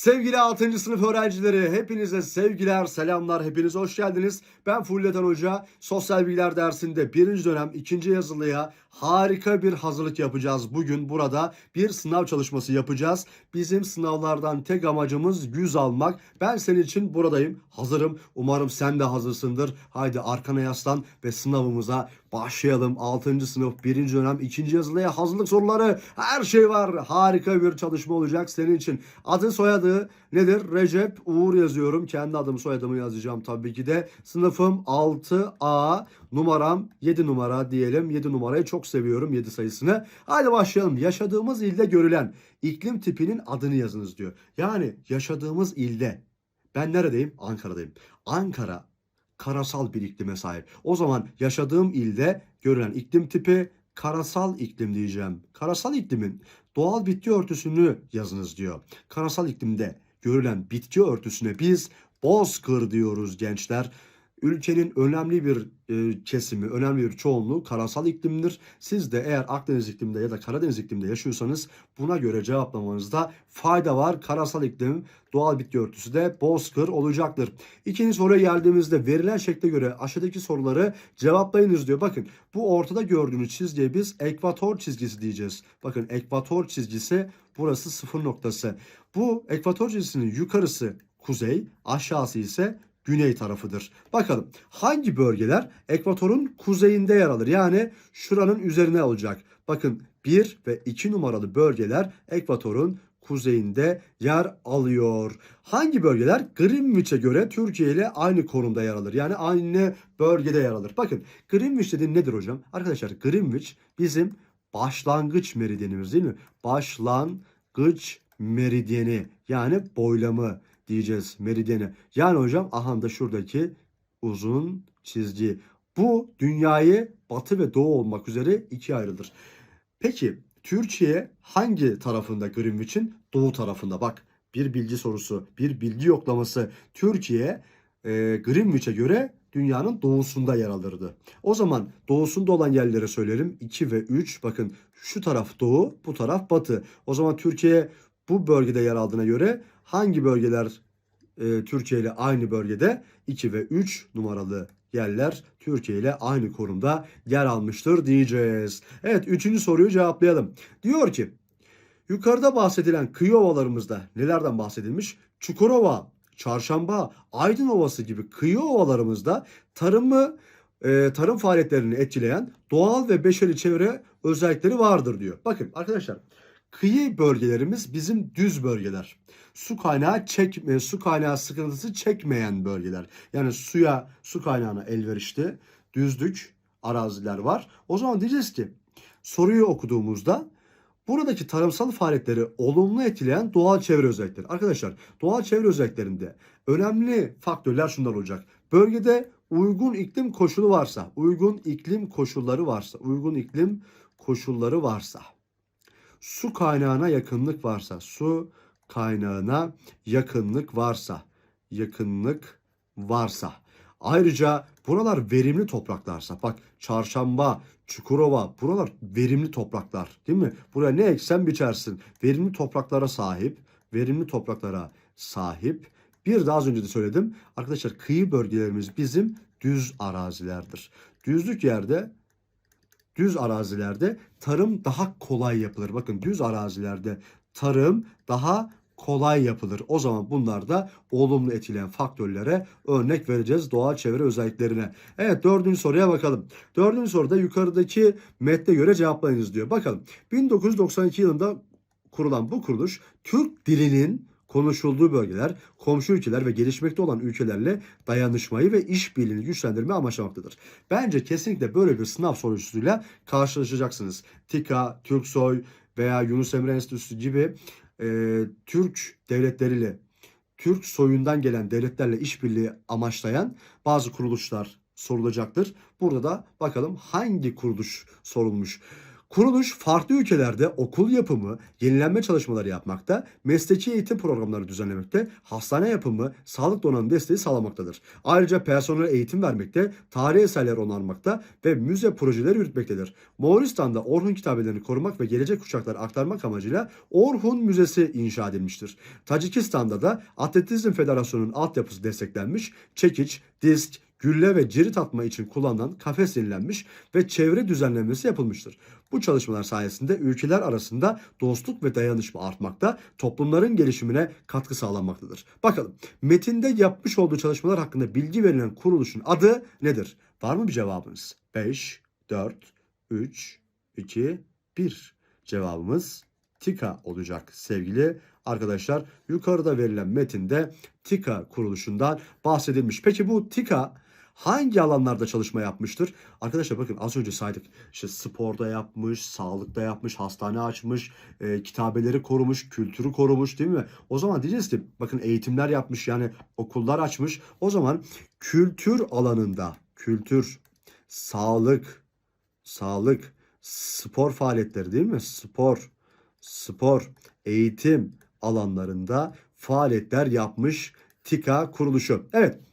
Sevgili 6. sınıf öğrencileri, hepinize sevgiler, selamlar, hepiniz hoş geldiniz. Ben Fulletan Hoca, Sosyal Bilgiler dersinde birinci dönem ikinci yazılıya harika bir hazırlık yapacağız. Bugün burada bir sınav çalışması yapacağız. Bizim sınavlardan tek amacımız 100 almak. Ben senin için buradayım, hazırım. Umarım sen de hazırsındır. Haydi arkana yaslan ve sınavımıza başlayalım. 6. sınıf birinci dönem ikinci yazılıya hazırlık soruları her şey var. Harika bir çalışma olacak senin için. Adı soyadı nedir? Recep Uğur yazıyorum. Kendi adımı soyadımı yazacağım tabii ki de. Sınıfım 6A. Numaram 7 numara diyelim. 7 numarayı çok seviyorum 7 sayısını. Haydi başlayalım. Yaşadığımız ilde görülen iklim tipinin adını yazınız diyor. Yani yaşadığımız ilde ben neredeyim? Ankara'dayım. Ankara karasal bir iklime sahip. O zaman yaşadığım ilde görülen iklim tipi karasal iklim diyeceğim. Karasal iklimin doğal bitki örtüsünü yazınız diyor. Karasal iklimde görülen bitki örtüsüne biz bozkır diyoruz gençler. Ülkenin önemli bir e, kesimi, önemli bir çoğunluğu karasal iklimdir. Siz de eğer Akdeniz ikliminde ya da Karadeniz ikliminde yaşıyorsanız buna göre cevaplamanızda fayda var. Karasal iklim doğal bitki örtüsü de bozkır olacaktır. İkinci soruya geldiğimizde verilen şekle göre aşağıdaki soruları cevaplayınız diyor. Bakın bu ortada gördüğünüz çizgiye biz ekvator çizgisi diyeceğiz. Bakın ekvator çizgisi burası sıfır noktası. Bu ekvator çizgisinin yukarısı kuzey, aşağısı ise güney tarafıdır. Bakalım hangi bölgeler ekvatorun kuzeyinde yer alır? Yani şuranın üzerine olacak. Bakın 1 ve 2 numaralı bölgeler ekvatorun kuzeyinde yer alıyor. Hangi bölgeler Greenwich'e göre Türkiye ile aynı konumda yer alır? Yani aynı bölgede yer alır. Bakın Greenwich dediğin nedir hocam? Arkadaşlar Greenwich bizim başlangıç meridyenimiz değil mi? Başlangıç meridyeni yani boylamı diyeceğiz meridyeni. Yani hocam aha da şuradaki uzun çizgi. Bu dünyayı batı ve doğu olmak üzere ikiye ayrılır. Peki Türkiye hangi tarafında Greenwich'in? Doğu tarafında. Bak bir bilgi sorusu, bir bilgi yoklaması. Türkiye e, Greenwich'e göre dünyanın doğusunda yer alırdı. O zaman doğusunda olan yerlere söylerim. 2 ve 3 bakın şu taraf doğu, bu taraf batı. O zaman Türkiye bu bölgede yer aldığına göre hangi bölgeler e, Türkiye ile aynı bölgede 2 ve 3 numaralı yerler Türkiye ile aynı konumda yer almıştır diyeceğiz. Evet üçüncü soruyu cevaplayalım. Diyor ki yukarıda bahsedilen kıyı ovalarımızda nelerden bahsedilmiş? Çukurova, Çarşamba, Aydın Ovası gibi kıyı ovalarımızda tarımı e, tarım faaliyetlerini etkileyen doğal ve beşeri çevre özellikleri vardır diyor. Bakın arkadaşlar kıyı bölgelerimiz bizim düz bölgeler. Su kaynağı çekme, su kaynağı sıkıntısı çekmeyen bölgeler. Yani suya, su kaynağına elverişli, düzlük araziler var. O zaman diyeceğiz ki soruyu okuduğumuzda buradaki tarımsal faaliyetleri olumlu etkileyen doğal çevre özellikleri. Arkadaşlar doğal çevre özelliklerinde önemli faktörler şunlar olacak. Bölgede uygun iklim koşulu varsa, uygun iklim koşulları varsa, uygun iklim koşulları varsa, su kaynağına yakınlık varsa, su kaynağına yakınlık varsa, yakınlık varsa. Ayrıca buralar verimli topraklarsa, bak Çarşamba, Çukurova, buralar verimli topraklar değil mi? Buraya ne eksen biçersin. Verimli topraklara sahip, verimli topraklara sahip. Bir daha az önce de söyledim. Arkadaşlar kıyı bölgelerimiz bizim düz arazilerdir. Düzlük yerde düz arazilerde tarım daha kolay yapılır. Bakın düz arazilerde tarım daha kolay yapılır. O zaman bunlar da olumlu etkileyen faktörlere örnek vereceğiz doğal çevre özelliklerine. Evet dördüncü soruya bakalım. Dördüncü soruda yukarıdaki metne göre cevaplayınız diyor. Bakalım 1992 yılında kurulan bu kuruluş Türk dilinin konuşulduğu bölgeler, komşu ülkeler ve gelişmekte olan ülkelerle dayanışmayı ve işbirliğini güçlendirme amaçlamaktadır. Bence kesinlikle böyle bir sınav sorusuyla karşılaşacaksınız. TİKA, Türksoy veya Yunus Emre Enstitüsü gibi e, Türk devletleriyle, Türk soyundan gelen devletlerle işbirliği amaçlayan bazı kuruluşlar sorulacaktır. Burada da bakalım hangi kuruluş sorulmuş. Kuruluş farklı ülkelerde okul yapımı, yenilenme çalışmaları yapmakta, mesleki eğitim programları düzenlemekte, hastane yapımı, sağlık donanım desteği sağlamaktadır. Ayrıca personel eğitim vermekte, tarihi eserler onarmakta ve müze projeleri yürütmektedir. Moğolistan'da Orhun kitabelerini korumak ve gelecek kuşaklara aktarmak amacıyla Orhun Müzesi inşa edilmiştir. Tacikistan'da da Atletizm Federasyonu'nun altyapısı desteklenmiş, çekiç, disk, gülle ve cirit atma için kullanılan kafes yenilenmiş ve çevre düzenlenmesi yapılmıştır. Bu çalışmalar sayesinde ülkeler arasında dostluk ve dayanışma artmakta, toplumların gelişimine katkı sağlanmaktadır. Bakalım metinde yapmış olduğu çalışmalar hakkında bilgi verilen kuruluşun adı nedir? Var mı bir cevabınız? 5, 4, 3, 2, 1. Cevabımız TİKA olacak sevgili arkadaşlar. Yukarıda verilen metinde TİKA kuruluşundan bahsedilmiş. Peki bu TİKA hangi alanlarda çalışma yapmıştır? Arkadaşlar bakın az önce saydık. İşte sporda yapmış, sağlıkta yapmış, hastane açmış, e, kitabeleri korumuş, kültürü korumuş değil mi? O zaman diyeceğiz ki bakın eğitimler yapmış yani okullar açmış. O zaman kültür alanında kültür, sağlık, sağlık, spor faaliyetleri değil mi? Spor, spor, eğitim alanlarında faaliyetler yapmış TİKA kuruluşu. Evet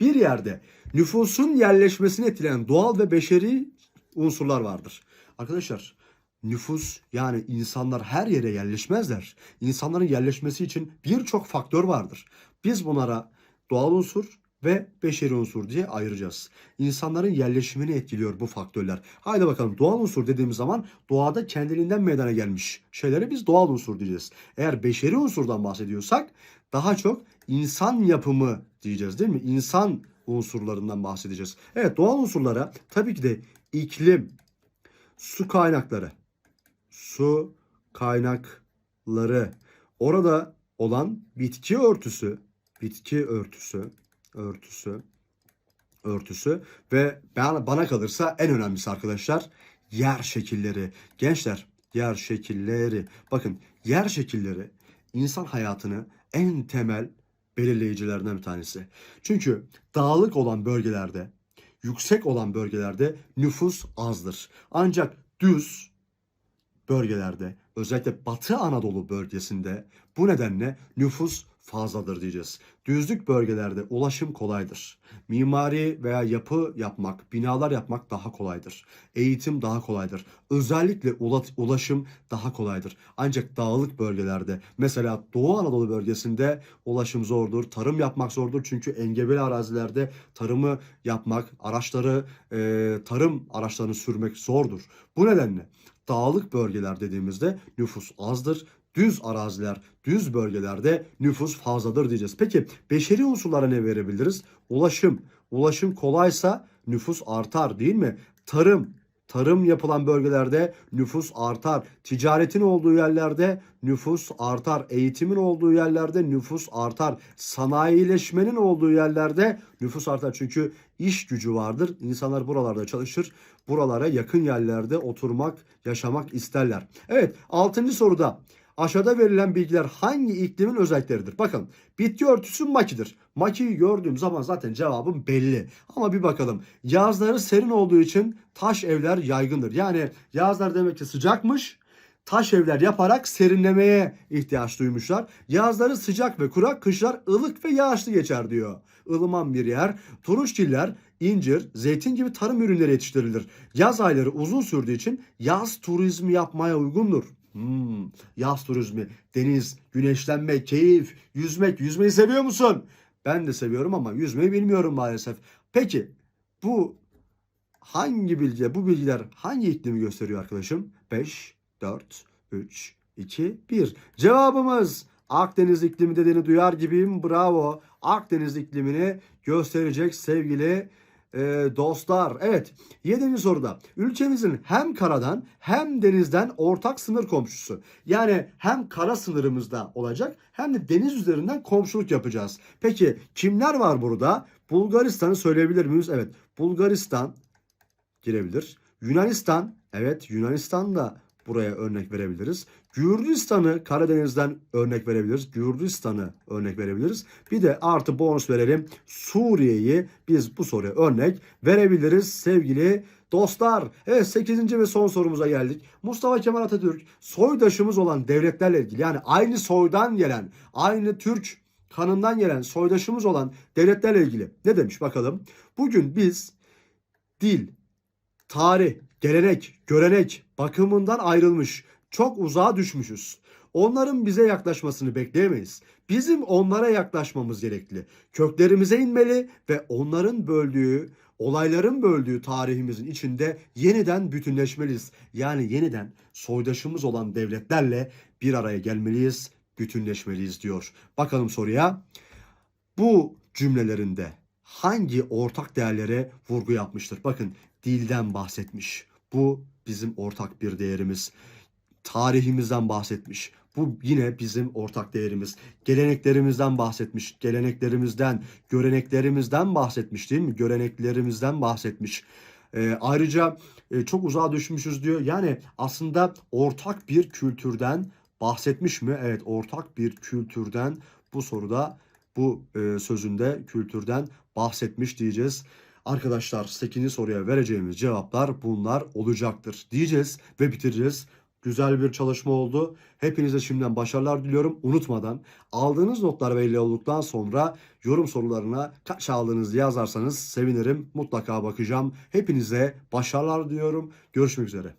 bir yerde nüfusun yerleşmesini etkileyen doğal ve beşeri unsurlar vardır. Arkadaşlar nüfus yani insanlar her yere yerleşmezler. İnsanların yerleşmesi için birçok faktör vardır. Biz bunlara doğal unsur ve beşeri unsur diye ayıracağız. İnsanların yerleşimini etkiliyor bu faktörler. Haydi bakalım doğal unsur dediğimiz zaman doğada kendiliğinden meydana gelmiş şeylere biz doğal unsur diyeceğiz. Eğer beşeri unsurdan bahsediyorsak daha çok insan yapımı diyeceğiz değil mi? İnsan unsurlarından bahsedeceğiz. Evet doğal unsurlara tabii ki de iklim, su kaynakları, su kaynakları, orada olan bitki örtüsü, bitki örtüsü, örtüsü, örtüsü ve bana kalırsa en önemlisi arkadaşlar yer şekilleri. Gençler yer şekilleri. Bakın yer şekilleri insan hayatını en temel belirleyicilerinden bir tanesi. Çünkü dağlık olan bölgelerde, yüksek olan bölgelerde nüfus azdır. Ancak düz bölgelerde, özellikle Batı Anadolu bölgesinde bu nedenle nüfus fazladır diyeceğiz. Düzlük bölgelerde ulaşım kolaydır. Mimari veya yapı yapmak, binalar yapmak daha kolaydır. Eğitim daha kolaydır. Özellikle ula- ulaşım daha kolaydır. Ancak dağlık bölgelerde, mesela Doğu Anadolu bölgesinde ulaşım zordur. Tarım yapmak zordur çünkü engebeli arazilerde tarımı yapmak, araçları, e, tarım araçlarını sürmek zordur. Bu nedenle dağlık bölgeler dediğimizde nüfus azdır. Düz araziler, düz bölgelerde nüfus fazladır diyeceğiz. Peki beşeri unsurlara ne verebiliriz? Ulaşım. Ulaşım kolaysa nüfus artar değil mi? Tarım. Tarım yapılan bölgelerde nüfus artar. Ticaretin olduğu yerlerde nüfus artar. Eğitimin olduğu yerlerde nüfus artar. Sanayileşmenin olduğu yerlerde nüfus artar. Çünkü iş gücü vardır. İnsanlar buralarda çalışır. Buralara yakın yerlerde oturmak, yaşamak isterler. Evet, altıncı soruda Aşağıda verilen bilgiler hangi iklimin özellikleridir? Bakın bitki örtüsü makidir. Makiyi gördüğüm zaman zaten cevabım belli. Ama bir bakalım. Yazları serin olduğu için taş evler yaygındır. Yani yazlar demek ki sıcakmış. Taş evler yaparak serinlemeye ihtiyaç duymuşlar. Yazları sıcak ve kurak, kışlar ılık ve yağışlı geçer diyor. Ilıman bir yer. Turunçgiller, incir, zeytin gibi tarım ürünleri yetiştirilir. Yaz ayları uzun sürdüğü için yaz turizmi yapmaya uygundur. Hmm, yaz turizmi, deniz, güneşlenme, keyif, yüzmek. Yüzmeyi seviyor musun? Ben de seviyorum ama yüzmeyi bilmiyorum maalesef. Peki bu hangi bilgi, bu bilgiler hangi iklimi gösteriyor arkadaşım? 5, 4, 3, 2, 1. Cevabımız Akdeniz iklimi dediğini duyar gibiyim. Bravo. Akdeniz iklimini gösterecek sevgili e, dostlar. Evet. Yedinci soruda. Ülkemizin hem karadan hem denizden ortak sınır komşusu. Yani hem kara sınırımızda olacak hem de deniz üzerinden komşuluk yapacağız. Peki kimler var burada? Bulgaristan'ı söyleyebilir miyiz? Evet. Bulgaristan girebilir. Yunanistan. Evet Yunanistan da buraya örnek verebiliriz. Gürcistan'ı Karadeniz'den örnek verebiliriz. Gürcistan'ı örnek verebiliriz. Bir de artı bonus verelim. Suriye'yi biz bu soruya örnek verebiliriz sevgili dostlar. Evet 8. ve son sorumuza geldik. Mustafa Kemal Atatürk soydaşımız olan devletlerle ilgili yani aynı soydan gelen, aynı Türk kanından gelen soydaşımız olan devletlerle ilgili ne demiş bakalım. Bugün biz dil, tarih, gelenek, görenek bakımından ayrılmış, çok uzağa düşmüşüz. Onların bize yaklaşmasını bekleyemeyiz. Bizim onlara yaklaşmamız gerekli. Köklerimize inmeli ve onların böldüğü, olayların böldüğü tarihimizin içinde yeniden bütünleşmeliyiz. Yani yeniden soydaşımız olan devletlerle bir araya gelmeliyiz, bütünleşmeliyiz diyor. Bakalım soruya. Bu cümlelerinde hangi ortak değerlere vurgu yapmıştır? Bakın dilden bahsetmiş. Bu bizim ortak bir değerimiz. Tarihimizden bahsetmiş. Bu yine bizim ortak değerimiz. Geleneklerimizden bahsetmiş. Geleneklerimizden, göreneklerimizden bahsetmiş değil mi? Göreneklerimizden bahsetmiş. Ee, ayrıca e, çok uzağa düşmüşüz diyor. Yani aslında ortak bir kültürden bahsetmiş mi? Evet, ortak bir kültürden bu soruda bu e, sözünde kültürden bahsetmiş diyeceğiz. Arkadaşlar 8. soruya vereceğimiz cevaplar bunlar olacaktır diyeceğiz ve bitireceğiz. Güzel bir çalışma oldu. Hepinize şimdiden başarılar diliyorum. Unutmadan aldığınız notlar belli olduktan sonra yorum sorularına kaç aldığınızı yazarsanız sevinirim. Mutlaka bakacağım. Hepinize başarılar diliyorum. Görüşmek üzere.